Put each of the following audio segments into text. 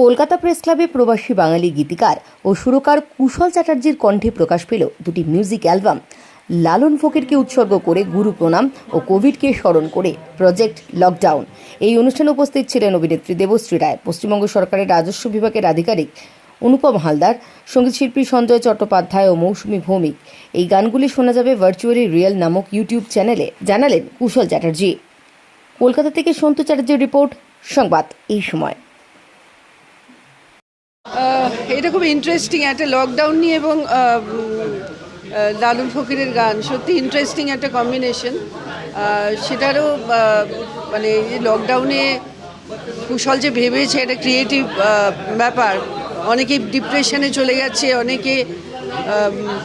Kolkata press ক্লাবে প্রবাসী বাঙালি গীতিকার ও সুরকার কুশল চ্যাটার্জির কণ্ঠে প্রকাশ পেল দুটি মিউজিক অ্যালবাম। লালন ফকিরকে উৎসর্গ করে গুরু প্রণাম ও কোভিডকে স্মরণ করে প্রজেক্ট লকডাউন। এই অনুষ্ঠানে উপস্থিত ছিলেন অভিনেত্রী দেবশ্রী রায়, পশ্চিমবঙ্গ সরকারের রাজস্ব বিভাগের আধিকারিক অনুপম হালদার সঙ্গীতশিল্পী সঞ্জয় চট্টোপাধ্যায় ও মৌসুমী ভৌমিক। এই গানগুলি শোনা যাবে ভার্চুয়ালি রিয়েল নামক ইউটিউব চ্যানেলে। জানালেন কুশল চ্যাটার্জি। কলকাতা থেকে সন্তু চ্যাটার্জির রিপোর্ট, সংবাদ এই সময়। এটা খুব ইন্টারেস্টিং একটা লকডাউন নিয়ে এবং লালন ফকিরের গান। সত্যি ইন্টারেস্টিং একটা কম্বিনেশন সেটারও মানে লকডাউনে কুশল যে ভেবেছে একটা ক্রিয়েটিভ ব্যাপার, অনেকে ডিপ্রেশনে চলে গেছে, অনেকে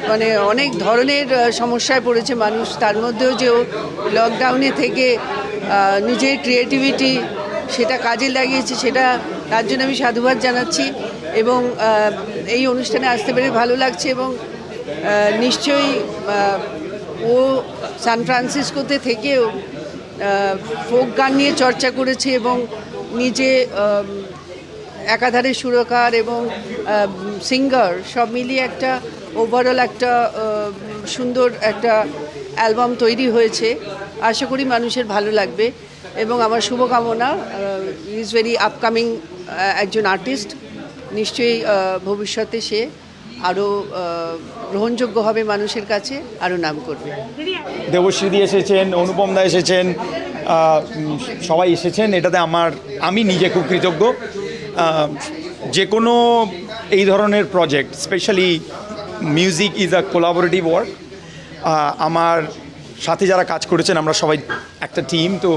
মানে অনেক ধরনের সমস্যায় পড়েছে মানুষ, তার মধ্যেও যে লকডাউনে থেকে নিজের ক্রিয়েটিভিটি সেটা কাজে লাগিয়েছে, সেটা তার জন্য আমি সাধুবাদ জানাচ্ছি। এবং এই অনুষ্ঠানে আসতে পেরে ভালো লাগছে এবং নিশ্চয়ই ও সান ফ্রান্সিসকোতে থেকেও ফোক গান নিয়ে চর্চা করেছে এবং নিজে একাধারে সুরকার এবং সিঙ্গার সব মিলিয়ে একটা ওভারঅল একটা সুন্দর একটা অ্যালবাম তৈরি হয়েছে। আশা করি মানুষের ভালো লাগবে এবং আমার শুভকামনা ইজ ভেরি আপকামিং একজন আর্টিস্ট নিশ্চয়ই ভবিষ্যতে সে আরও গ্রহণযোগ্য হবে মানুষের কাছে আরও নাম করবে। দেবশ্রীদি এসেছেন, অনুপম দা এসেছেন সবাই এসেছেন, এটাতে আমার, আমি নিজে খুব কৃতজ্ঞ। যে কোনো এই ধরনের project specially music is a collaborative work আমার সাথে যারা কাজ করেছেন, আমরা সবাই একটা টিম তো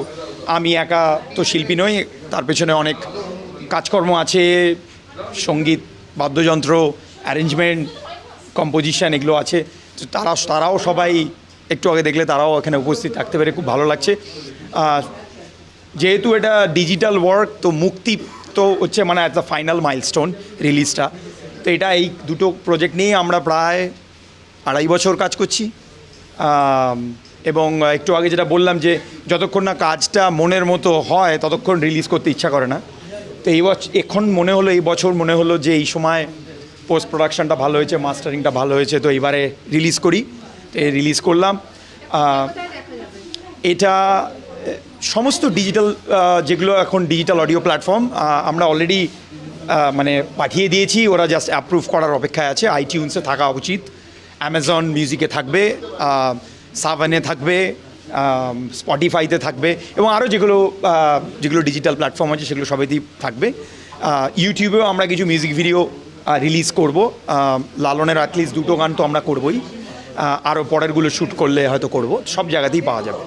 আমি একা তো শিল্পী নই, তার পেছনে অনেক কাজকর্ম আছে সংগীত, বাদ্যযন্ত্র অ্যারেঞ্জমেন্ট কম্পোজিশন এগুলো আছে। তো তারা, তারাও সবাই একটু আগে দেখলে তারাও এখানে উপস্থিত থাকতে পেরে খুব ভালো লাগছে। যেহেতু এটা ডিজিটাল ওয়ার্ক তো মুক্তি তো হচ্ছে মানে অ্যাট দ্য ফাইনাল মাইলস্টোন রিলিজটা তো এটা এই দুটো প্রজেক্ট নিয়ে আমরা প্রায় আড়াই বছর কাজ করছি। এবং একটু আগে যেটা বললাম যে যতক্ষণ না কাজটা মনের মতো হয়, ততক্ষণ রিলিজ করতে ইচ্ছা করে না। তো এই বছর এখন মনে হলো, এই বছর মনে হলো যে এই সময় পোস্ট প্রোডাকশানটা ভালো হয়েছে মাস্টারিংটা ভালো হয়েছে, তো এবারে রিলিজ করি। রিলিজ করলাম। এটা সমস্ত ডিজিটাল যেগুলো এখন ডিজিটাল অডিও প্ল্যাটফর্ম আমরা অলরেডি মানে পাঠিয়ে দিয়েছি, ওরা জাস্ট অ্যাপ্রুভ করার অপেক্ষায় আছে। আইটিউন্সে থাকা উচিত অ্যামাজন মিউজিকে থাকবে সাভানে থাকবে স্পটিফাইতে থাকবে এবং আরও যেগুলো যেগুলো ডিজিটাল প্ল্যাটফর্ম আছে সেগুলো সবেতেই থাকবে। ইউটিউবেও আমরা কিছু মিউজিক ভিডিও রিলিজ করব। লালনের অ্যাটলিস্ট দুটো গান তো আমরা করবই। আরও পরেরগুলো শ্যুট করলে হয়তো করব। সব জায়গাতেই পাওয়া যাবে।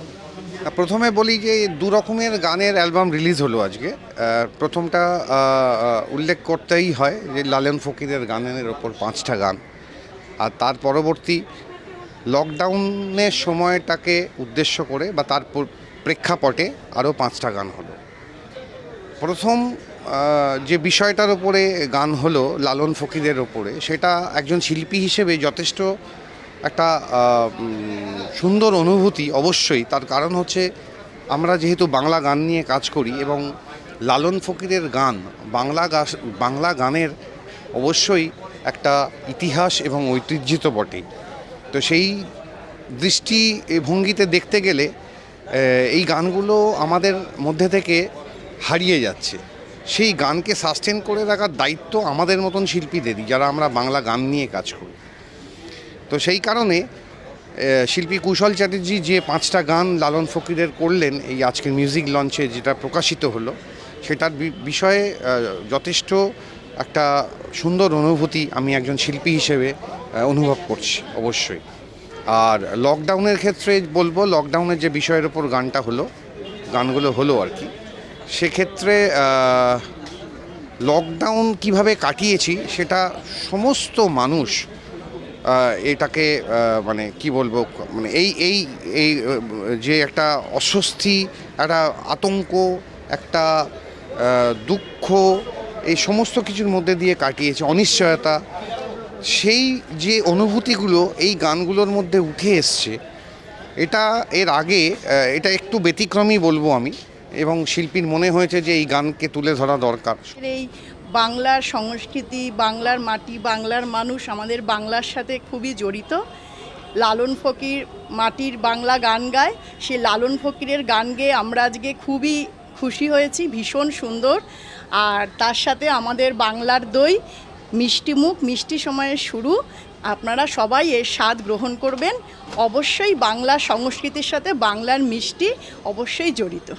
প্রথমে বলি যে দু রকমের গানের অ্যালবাম রিলিজ হলো আজকে। প্রথমটা উল্লেখ করতেই হয় যে লালন ফকিরের গানের ওপর পাঁচটা গান। আর তার পরবর্তী লকডাউনের সময়টাকে উদ্দেশ্য করে বা তার প্রেক্ষাপটে আরও পাঁচটা গান হলো। প্রথম যে বিষয়টার ওপরে গান হলো লালন ফকিরের ওপরে সেটা একজন শিল্পী হিসেবে যথেষ্ট একটা সুন্দর অনুভূতি অবশ্যই। তার কারণ হচ্ছে আমরা যেহেতু বাংলা গান নিয়ে কাজ করি এবং লালন ফকিরের গান, বাংলা বাংলা গানের অবশ্যই একটা ইতিহাস এবং ঐতিহ্য তো বটেই। তো সেই দৃষ্টি ভঙ্গিতে দেখতে গেলে এই গানগুলো আমাদের মধ্যে থেকে হারিয়ে যাচ্ছে। সেই গানকে সাস্টেন করে রাখার দায়িত্ব আমাদের মতন শিল্পীদেরই, যারা আমরা বাংলা গান নিয়ে কাজ করি। তো সেই কারণে শিল্পী কুশল চ্যাটার্জি যে পাঁচটা গান লালন ফকিরের করলেন, এই আজকের মিউজিক লঞ্চে যেটা প্রকাশিত হলো, সেটার বিষয়ে যথেষ্ট একটা সুন্দর অনুভূতি আমি একজন শিল্পী হিসেবে অনুভব করছি, অবশ্যই। আর লকডাউনের ক্ষেত্রে বলব লকডাউনের যে বিষয়ের ওপর গানটা হলো, গানগুলো হলো আর কি, সেক্ষেত্রে লকডাউন কীভাবে কাটিয়েছি সেটা সমস্ত মানুষ এটাকে মানে কি বলব মানে এই এই এই, যে একটা অস্বস্তি, একটা আতঙ্ক, একটা দুঃখ, এই সমস্ত কিছুর মধ্যে দিয়ে কাটিয়েছে অনিশ্চয়তা সেই যে অনুভূতিগুলো এই গানগুলোর মধ্যে উঠে এসছে, এটা এর আগে এটা একটু ব্যতিক্রমই বলব আমি, এবং শিল্পীর মনে হয়েছে যে এই গানকে তুলে ধরা দরকার। এই বাংলার সংস্কৃতি, বাংলার মাটি, বাংলার মানুষ আমাদের বাংলার সাথে খুবই জড়িত। লালন ফকির মাটির বাংলা গান গায়, সে লালন ফকিরের গান গেয়ে আমরা আজকে খুবই খুশি হয়েছি, ভীষণ সুন্দর। আর তার সাথে আমাদের বাংলার দই মিষ্টি মুখ, মিষ্টি সময়ের শুরু। আপনারা সবাই এর স্বাদ গ্রহণ করবেন। অবশ্যই বাংলা সংস্কৃতির সাথে বাংলার মিষ্টি অবশ্যই জড়িত।